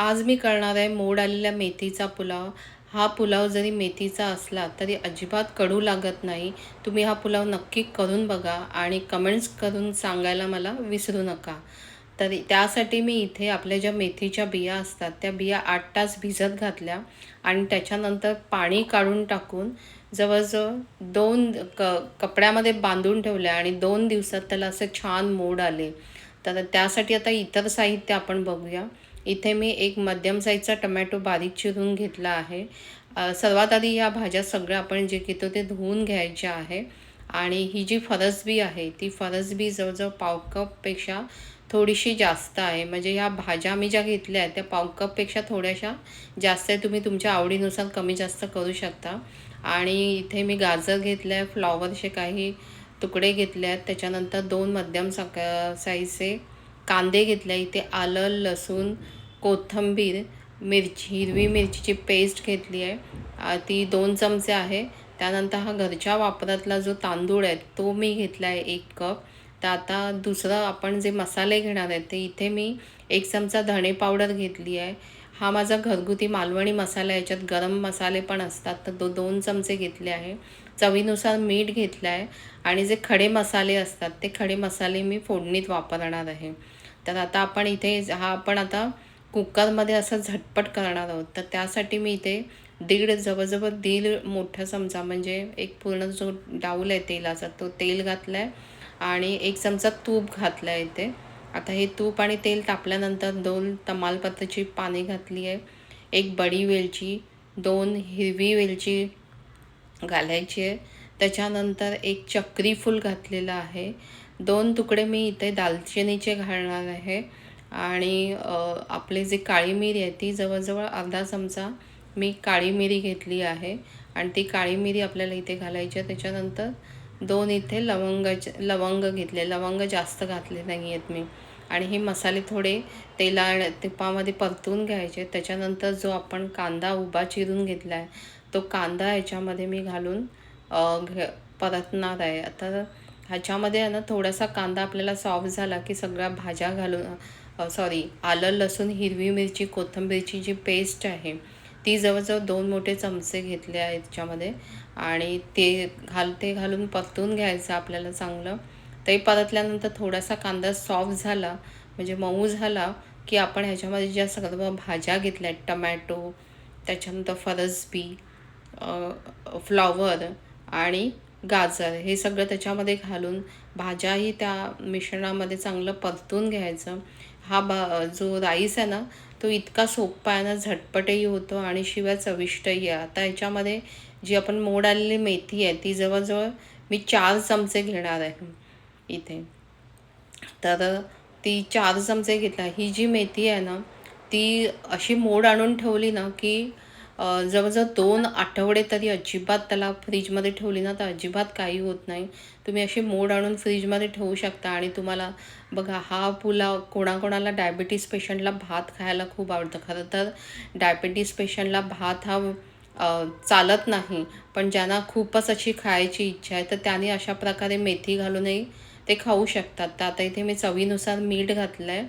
आज मी करणार आहे मोड आलेल्या मेथीचा पुलाव. हा पुलाव जरी मेथीचा असला तरी अजिबात कडू लागत नाही. तुम्ही हा पुलाव नक्की करून बघा आणि कमेंट्स करून सांगायला मला विसरू नका. तरी त्यासाठी मी इथे आपल्या ज्या मेथीच्या बिया असतात त्या बिया आठ तास भिजत घातल्या आणि त्याच्यानंतर पाणी काढून टाकून जवळजवळ दोन क कपड्यामध्ये बांधून ठेवल्या आणि दोन दिवसात त्याला असे छान मोड आले. तर त्यासाठी आता इतर साहित्य आपण बघूया. इथे मी एक मध्यम साईजचा टमॅटो बारीक चिरून घेतला आहे. सर्वात आधी या भाज्या सगळ्या आपण जे घेतो ते धुवून घ्यायच्या आहे. आणि ही जी फरसबी आहे ती फरसबी जवळजवळ पाव कपपेक्षा थोडीशी जास्त आहे. म्हणजे ह्या भाज्या मी ज्या घेतल्या आहेत त्या पाव कपपेक्षा थोड्याशा जास्त आहे. तुम्ही तुमच्या आवडीनुसार कमी जास्त करू शकता. आणि इथे मी गाजर घेतलं आहे फ्लॉवरचे काही तुकडे घेतले आहेत. त्याच्यानंतर दोन मध्यम सक साईजचे कांदे घेतले इथे आलं लसूण कोथिंबीर मिरची हिरवी मिरचीची पेस्ट घेतली आहे. ती दोन चमचे आहे. त्यानंतर हा घरच्या वापरातला जो तांदूळ आहे तो मी घेतला आहे एक कप. तर आता दुसरं आपण जे मसाले घेणार आहेत ते इथे मी एक चमचा धणे पावडर घेतली आहे. हा माझा घरगुती मालवणी मसाला आहे याच्यात गरम मसाले पण असतात तर दो दोन चमचे घेतले आहे. चवीनुसार मीठ घेतलं आहे. आणि जे खडे मसाले असतात ते खडे मसाले मी फोडणीत वापरणार आहे. तर आता आपण इथे हा आपण आता कुकरमध्ये असं झटपट करणार आहोत. तर त्यासाठी मी इथे दीड जवळजवळ दीड मोठा चमचा म्हणजे एक पूर्ण जो डाऊल आहे तेलाचा तो तेल घातला आहे आणि एक चमचा तूप घातला आहे इथे. आता हे तूप आणि तेल तापल्यानंतर दोन तमालपत्राची पाने घातली आहे. एक बडी वेलची दोन हिरवी वेलची घालायची आहे. त्याच्यानंतर एक चक्री फूल घातलेलं आहे. दोन तुकडे मी इथे दालचिनीचे घालणार आहे. आणि आपली जी काळी मिरी आहे ती जवळजवळ अर्धा चमचा मी काळी मिरी घेतली आहे. आणि ती काळी मिरी आपल्याला इथे घालायची आहे. त्याच्यानंतर दोन इथे लवंगाचे लवंग घेतले. लवंग जास्त घातले नाही आहेत मी. आणि हे मसाले थोडे तेला तुपामध्ये परतून घ्यायचे. त्याच्यानंतर जो आपण कांदा उभा चिरून घेतला आहे तो कांदा याच्यामध्ये मी घालून घे घ परतणार आहे. आता ह्याच्यामध्ये ना थोडासा कांदा आपल्याला सॉफ्ट झाला की सगळ्या भाज्या घालून सॉरी आलं लसूण हिरवी मिरची कोथिंबीरची जी पेस्ट आहे ती जवळजवळ दोन मोठे चमचे घेतले आहेत त्याच्यामध्ये आणि ते घाल ते घालून परतून घ्यायचं आपल्याला चांगलं. ते परतल्यानंतर थोडासा कांदा सॉफ्ट झाला म्हणजे मऊ झाला की आपण ह्याच्यामध्ये ज्या सर्व भाज्या घेतल्या आहेत टमॅटो त्याच्यानंतर फरसबी फ्लॉवर आणि गाजर हे सगळं त्याच्यामध्ये घालून भाज्याही त्या मिश्रणामध्ये चांगलं परतून घ्यायचं. हा बा जो राईस आहे ना तो इतका सोपा आहे ना झटपटही होतो आणि शिवाय चविष्टही आहे. आता ह्याच्यामध्ये जी आपण मोड आलेली मेथी आहे ती जवळजवळ मी चार चमचे घेणार आहे इथे. तर ती चार चमचे घेतला. ही जी मेथी आहे ना ती अशी मोड आणून ठेवली ना की जवळजवळ दोन आठवडे तरी अजिबात त्याला फ्रीजमध्ये ठेवली ना तर अजिबात काही होत नाही. तुम्ही अशी मोड आणून फ्रीजमध्ये ठेवू शकता आणि तुम्हाला बघा हा पुलाव कोणाकोणाला डायबिटीस पेशंटला भात खायला खूप आवडतं. खरं तर डायबिटीस पेशंटला भात हा चालत नाही पण ज्यांना खूपच अशी खायची इच्छा आहे तर त्यांनी अशा प्रकारे मेथी घालूनही ते खाऊ शकतात. तर आता इथे मी चवीनुसार मीठ घातलं आहे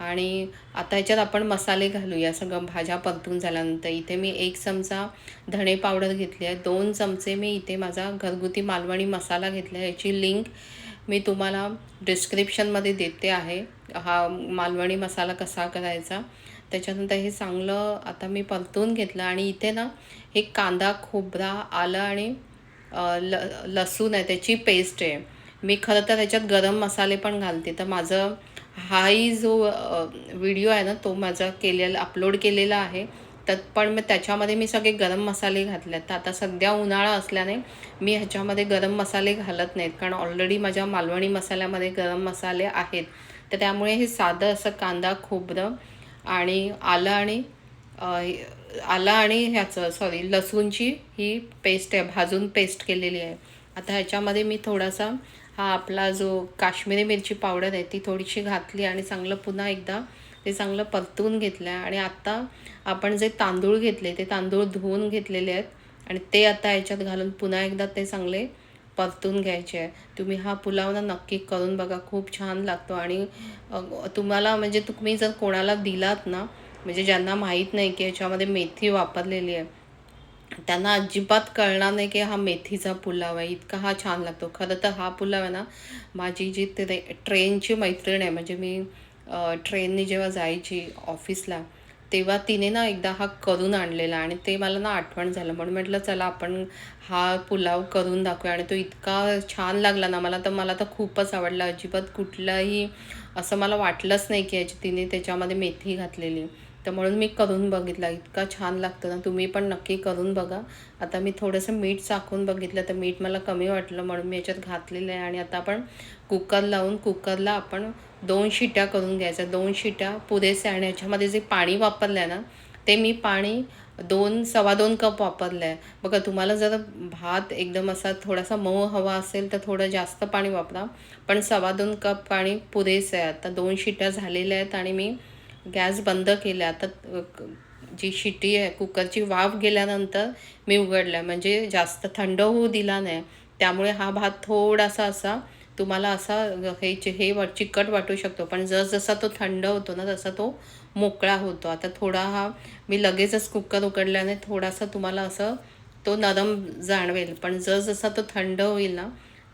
आणि आता ह्याच्यात आपण मसाले घालूया सगळं भाज्या परतून झाल्यानंतर इथे मी एक चमचा धणे पावडर घेतली आहे. दोन चमचे मी इथे माझा घरगुती मालवणी मसाला घेतला आहे. याची लिंक मी तुम्हाला डिस्क्रिप्शनमध्ये देते आहे. हा मालवणी मसाला कसा करायचा? त्याच्यानंतर हे चांगलं आता मी परतून घेतलं आणि इथे ना हे कांदा खोबरा आलं आणि ल लसूण आहे. त्याची पेस्ट आहे. मी खरं तर त्याच्यात गरम मसाले पण घालते. तर माझं हाही जो व्हिडिओ आहे ना तो माझा केलेला अपलोड केलेला आहे. तर पण मी त्याच्यामध्ये मी सगळे गरम मसाले घातले तर आता सध्या उन्हाळा असल्याने मी ह्याच्यामध्ये गरम मसाले घालत नाहीत. कारण ऑलरेडी माझ्या मालवणी मसाल्यामध्ये गरम मसाले आहेत. तर त्यामुळे हे साधं असं कांदा खोबरं आणि आलं आणि आलं आणि ह्याचं सॉरी लसूणची ही पेस्ट आहे. भाजून पेस्ट केलेली आहे. आता ह्याच्यामध्ये मी थोडासा हा आपला जो काश्मीरी मिरची पावडर आहे ती थोडीशी घातली आणि चांगलं पुन्हा एकदा ते चांगलं परतून घेतलं. आहे आणि आत्ता आपण जे तांदूळ घेतले ते तांदूळ धुवून घेतलेले आहेत आणि ते आता याच्यात घालून पुन्हा एकदा ते चांगले परतून घ्यायचे आहे. तुम्ही हा पुलाव ना नक्की करून बघा खूप छान लागतो. आणि तुम्हाला म्हणजे तुम्ही जर कोणाला दिलात ना म्हणजे ज्यांना माहीत नाही की याच्यामध्ये मेथी वापरलेली आहे त्यांना अजिबात कळणार नाही की हा मेथीचा पुलाव आहे. इतका हा छान लागतो. खरं तर हा पुलाव आहे ना माझी जी ट्रे ट्रेनची मैत्रीण आहे म्हणजे मी ट्रेनने जेव्हा जायची ऑफिसला तेव्हा तिने ना एकदा हा करून आणलेला आणि ते मला ना आठवण झालं. म्हणून म्हटलं चला आपण हा पुलाव करून दाखवूया. आणि तो इतका छान लागला ना मला तर मला तर खूपच आवडला. अजिबात कुठलाही असं मला वाटलंच नाही की याची तिने त्याच्यामध्ये मेथी घातलेली. तर म्हणून मी करून बघितला. इतका छान लागतं ना. तुम्ही पण नक्की करून बघा. आता मी थोडंसं मीठ चाखून बघितलं तर मीठ मला कमी वाटलं म्हणून मी याच्यात घातलेलं आहे. आणि आता आपण कुकर लावून कुकरला आपण दोन शिट्या करून घ्यायच्या. दोन शिट्या पुरेसे आणि याच्यामध्ये जे पाणी वापरलं आहे ना ते मी पाणी दोन सव्वा दोन कप वापरलं आहे बघा तुम्हाला जर भात एकदम असा थोडासा मऊ हवा असेल तर थोडं जास्त पाणी वापरा. पण सव्वा दोन कप पाणी पुरेसं आहे. आता दोन शिट्या झालेल्या आहेत आणि मी गॅस बंद केला आता क- जी शिटी आहे कुकरची वाफ गेल्यानंतर मी उघडला म्हणजे जास्त थंड होऊ दिला नाही. त्यामुळे हा भात थोडासा असा तुम्हाला असा हे चे- हे वा- चिकट वाटू शकतो. पण जसजसा तो थंड होतो ना तसा तो मोकळा होतो. आता थोडा हा मी लगेचच कुकर उघडल्याने थोडासा तुम्हाला असं तो नरम जाणवेल. पण जसजसा तो थंड होईल ना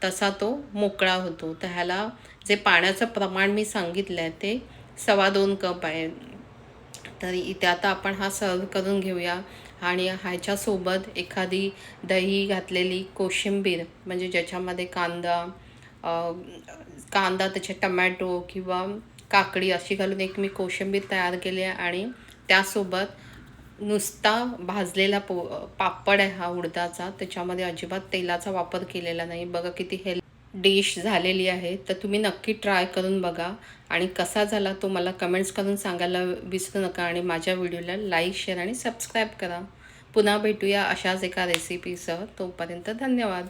तसा तो मोकळा होतो. तर ह्याला जे पाण्याचं प्रमाण मी सांगितलं आहे ते सव्वा दोन कप आहे. तर इथे आता आपण हा सर्व करून घेऊया. आणि ह्याच्यासोबत एखादी दही घातलेली कोशिंबीर म्हणजे ज्याच्यामध्ये कांदा कांदा त्याचे टमॅटो किंवा काकडी अशी घालून एक मी कोशिंबीर तयार केली आहे. आणि त्यासोबत नुसता भाजलेला पो पापड आहे हा उडदाचा. त्याच्यामध्ये अजिबात तेलाचा वापर केलेला नाही. बघा किती हेल्थ डिश झालेली आहे तर तुम्ही नक्की ट्राय करून बघा. आणि कसा झाला तो मला कमेंट्स करून सांगायला विसरू नका आणि माझ्या व्हिडिओला लाईक शेअर आणि सबस्क्राईब करा. पुन्हा भेटूया अशाच एका रेसिपीसह तोपर्यंत धन्यवाद.